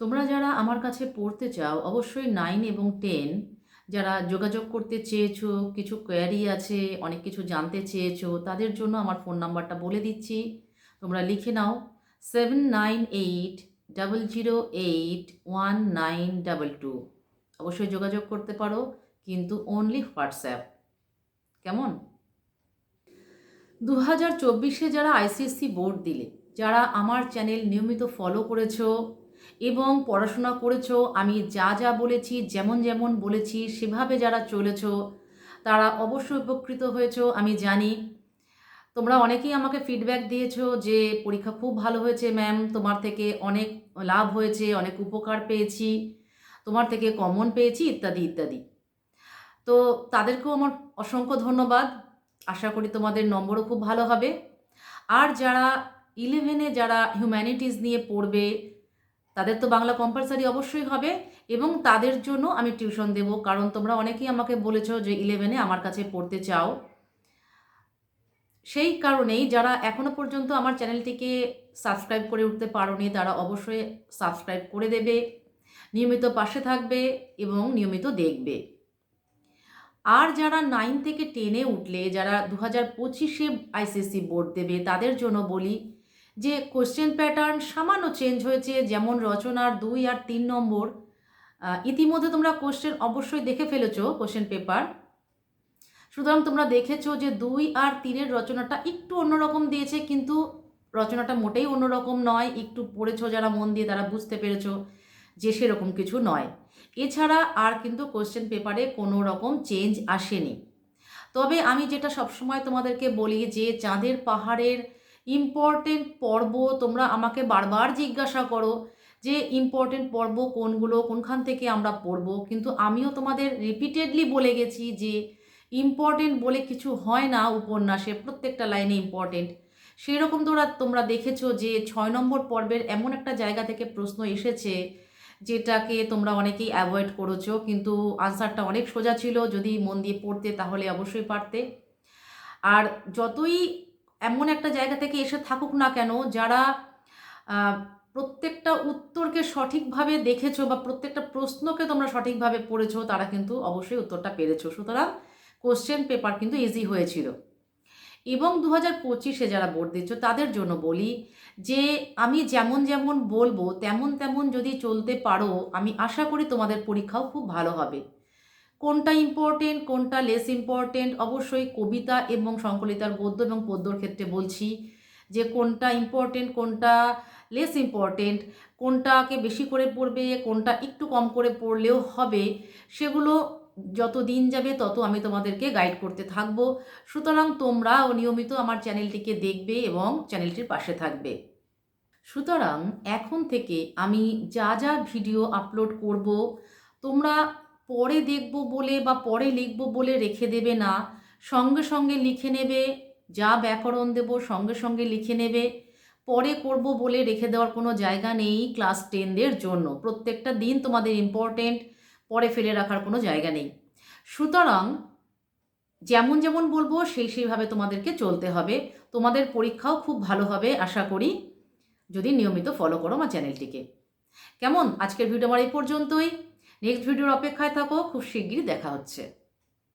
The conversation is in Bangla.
তোমরা যারা আমার কাছে পড়তে চাও, অবশ্যই নাইন এবং টেন যারা যোগাযোগ করতে চেয়েছো, কিছু কোয়ারি আছে, অনেক কিছু জানতে চেয়েছো, তাদের জন্য আমার ফোন নাম্বারটা বলে দিচ্ছি। তোমরা লিখে নাও seven nine eight double zero eight one nine double two অবশ্যই যোগাযোগ করতে পারো, কিন্তু অনলি হোয়াটসঅ্যাপ কেমন? দু হাজার চব্বিশে যারা আইসিএসসি বোর্ড দিলে, যারা আমার চ্যানেল নিয়মিত ফলো করেছ এবং পড়াশোনা করেছ, আমি যা যা বলেছি, যেমন যেমন বলেছি, সেভাবে যারা চলেছো, তারা অবশ্যই উপকৃত হয়েছো, আমি জানি। তোমরা অনেকেই আমাকে ফিডব্যাক দিয়েছ যে পরীক্ষা খুব ভালো হয়েছে ম্যাম তোমার থেকে অনেক লাভ হয়েছে, অনেক উপকার পেয়েছি। তোমার থেকে কমন পেয়েছি, ইত্যাদি ইত্যাদি। তো তাদেরকেও আমার অসংখ্য ধন্যবাদ। আশা করি তোমাদের নম্বরও খুব ভালো হবে। আর যারা ইলেভেনে যারা হিউম্যানিটিস নিয়ে পড়বে তাদের তো বাংলা কম্পালসারি অবশ্যই হবে এবং তাদের জন্য আমি টিউশন দেব। কারণ তোমরা অনেকেই আমাকে বলেছ যে ইলেভেনে আমার কাছে পড়তে চাও। সেই কারণেই যারা এখনও পর্যন্ত আমার চ্যানেলটিকে সাবস্ক্রাইব করে উঠতে পারোনি, তারা অবশ্যই সাবস্ক্রাইব করে দেবে, নিয়মিত পাশে থাকবে এবং নিয়মিত দেখবে। আর যারা নাইন থেকে টেনে উঠলে, যারা দু হাজার পঁচিশে আইসিএসসি বোর্ড দেবে, তাদের জন্য বলি যে কোশ্চেন প্যাটার্ন সামান্য চেঞ্জ হয়েছে, যেমন রচনার দুই আর তিন নম্বর ইতিমধ্যে তোমরা কোশ্চেন অবশ্যই দেখে ফেলেছো কোশ্চেন পেপার সুতরাং তোমরা দেখেছ যে দুই আর তিনের রচনাটা একটু অন্যরকম দিয়েছে, কিন্তু রচনাটা মোটেই অন্যরকম নয়। একটু পড়েছো যারা মন দিয়ে তারা বুঝতে পেরেছ যে সেরকম কিছু নয়। এছাড়া আর কিন্তু কোশ্চেন পেপারে কোনো রকম চেঞ্জ আসেনি। তবে আমি যেটা সবসময় তোমাদেরকে বলি যে, চাঁদের পাহাড়ের ইম্পর্টেন্ট পর্ব তোমরা আমাকে বারবার জিজ্ঞাসা করো যে ইম্পর্টেন্ট পর্ব কোনগুলো, কোনখান থেকে আমরা পড়ব। কিন্তু আমিও তোমাদের রিপিটেডলি বলে গেছি যে ইম্পর্টেন্ট বলে কিছু হয় না উপন্যাসে, প্রত্যেকটা লাইনে ইম্পর্টেন্ট সেই রকম তোমরা তোমরা দেখেছ যে ছয় নম্বর পর্বের এমন একটা জায়গা থেকে প্রশ্ন এসেছে যেটাকে তোমরা অনেকেই অ্যাভয়েড করেছ, কিন্তু আনসারটা অনেক সোজা ছিল। যদি মন দিয়ে পড়তে তাহলে অবশ্যই পারতে। আর যতই এমন একটা জায়গা থেকে এসে থাকুক না কেন, যারা প্রত্যেকটা উত্তরকে সঠিকভাবে দেখেছ বা প্রত্যেকটা প্রশ্নকে তোমরা সঠিকভাবে পড়েছো, তারা কিন্তু অবশ্যই উত্তরটা পেরেছ। সুতরাং কোশ্চেন পেপার কিন্তু ইজি হয়েছিল। এবং দু হাজার পঁচিশে যারা বোর্ড দিচ্ছ তাদের জন্য বলি যে, আমি যেমন যেমন বলব, তেমন তেমন যদি চলতে পারো, আমি আশা করি তোমাদের পরীক্ষাও খুব ভালো হবে। কোনটা ইম্পর্টেন্ট কোনটা লেস ইম্পর্টেন্ট অবশ্যই কবিতা এবং সংকলিতার গদ্য এবং পদ্যর ক্ষেত্রে বলছি যে কোনটা ইম্পর্টেন্ট কোনটা লেস ইম্পর্টেন্ট কোনটাকে বেশি করে পড়বে, কোনটা একটু কম করে পড়লেও হবে, সেগুলো যত দিন যাবে তত আমি তোমাদেরকে গাইড করতে থাকব। সুতরাং তোমরাও নিয়মিত আমার চ্যানেলটিকে দেখবে এবং চ্যানেলটির পাশে থাকবে। সুতরাং এখন থেকে আমি যা যা ভিডিও আপলোড করব, তোমরা পরে দেখব বলে বা পরে লিখব বলে রেখে দেবে না। সঙ্গে সঙ্গে লিখে নেবে, যা ব্যাকরণ দেব সঙ্গে সঙ্গে লিখে নেবে। পরে করব বলে রেখে দেওয়ার কোনো জায়গা নেই ক্লাস টেনদের জন্য। প্রত্যেকটা দিন তোমাদের ইম্পর্টেন্ট পরে ফেলে রাখার কোনো জায়গা নেই। সুতরাং যেমন যেমন বলব, সেই সেইভাবে তোমাদেরকে চলতে হবে। তোমাদের পরীক্ষাও খুব ভালো হবে, আশা করি। যদি নিয়মিত ফলো করো আমার চ্যানেলটিকে কেমন? আজকের ভিডিও আমার এই পর্যন্তই। নেক্সট ভিডিওর অপেক্ষায় থাকো খুব শিগগিরই দেখা হচ্ছে।